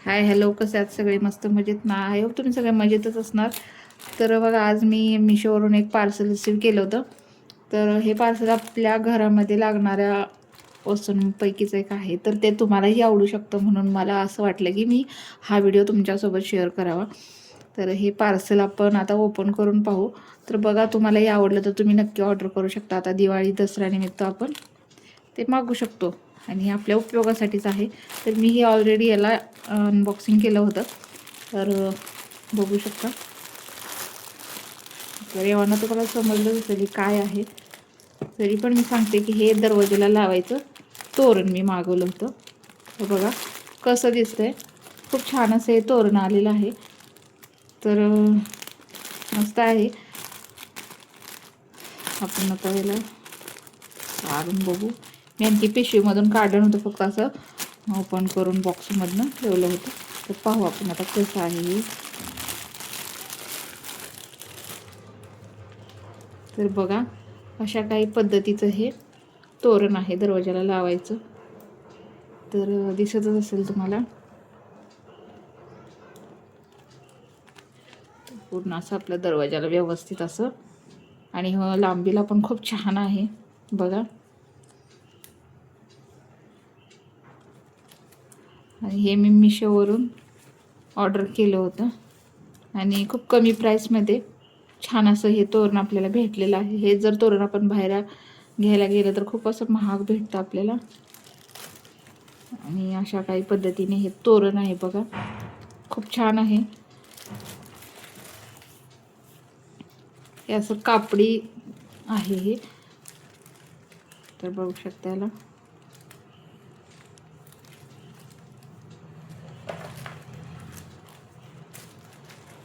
Hi hello कसे आहात सगळे? मस्त मजेत ना? आय होप तुम्ही सगळे मजेतच असणार. तर बघा आज मी मिशोवरून एक पार्सल रिसीव केलं होतं. तर हे पार्सल आपल्या घरामध्ये लागणाऱ्या वस्तूंपैकीच एक आहे. तर ते तुम्हालाही आवडू शकतं म्हणून मला असं वाटलं की मी हा व्हिडिओ तुमच्यासोबत शेअर करावा. तर हे पार्सल आपण आता ओपन करून पाहू. तर बघा तुम्हालाही आवडलं तर तुम्ही नक्की ऑर्डर करू शकता. आता दिवाळी दसऱ्यानिमित्त आपण ते मागू शकतो. आणि हे आपल्या उपयोगासाठीच आहे. तर मी हे ऑलरेडी याला अनबॉक्सिंग केलं होतं. तर बघू शकता. तर एव्हाना तुम्हाला समजलं असेल काय आहे. तरी पण मी सांगते की हे दरवाजेला लावायचं. तोरण मी मागवलं होतं. तर बघा कसं दिसतंय. खूप छान असं हे तोरण आलेलं आहे. तर मस्त आहे. आपण आता याला काढून बघू. मी आणखी पिशवीमधून काढलं नव्हतं फक्त असं ओपन करून बॉक्समधनं ठेवलं होतं. तर पाहू आपण आता कसं आहे हे. तर बघा अशा काही पद्धतीचं हे तोरण आहे दरवाजाला लावायचं. तर दिसतच असेल तुम्हाला. पूर्ण असं आपल्या दरवाजाला व्यवस्थित असं. आणि लांबीला पण खूप छान आहे. बघा. आणि हे मी मिशोवरून ऑर्डर केलं होतं. आणि खूप कमी प्राईसमध्ये छान असं हे तोरण आपल्याला भेटलेलं आहे. हे जर तोरण आपण बाहेर घ्यायला गेलं तर खूप असं महाग भेटतं आपल्याला. आणि अशा काही पद्धतीने हे तोरण आहे बघा. खूप छान आहे. हे असं कापडी आहे हे. तर बघू शकता याला.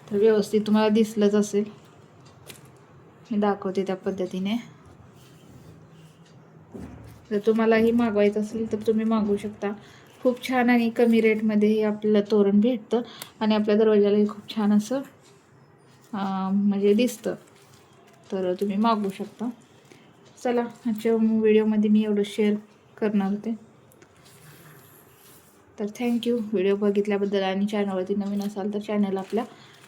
तर व्यवस्थित तुम्हाला दिसलंच असेल. मी दाखवते त्या पद्धतीने. जर तुम्हालाही मागवायचं असेल तर तुम्ही मागवू शकता. खूप छान आणि कमी रेटमध्येही आपल्याला तोरण भेटतं आणि आपल्या दरवाजालाही खूप छान असं म्हणजे दिसतं. तर तुम्ही मागवू शकता. चला आजच्या व्हिडिओमध्ये मी एवढं शेअर करणार होते. तर थँक्यू व्हिडिओ बघितल्याबद्दल आणि चॅनलवरती नवीन असाल तर चॅनल आपल्या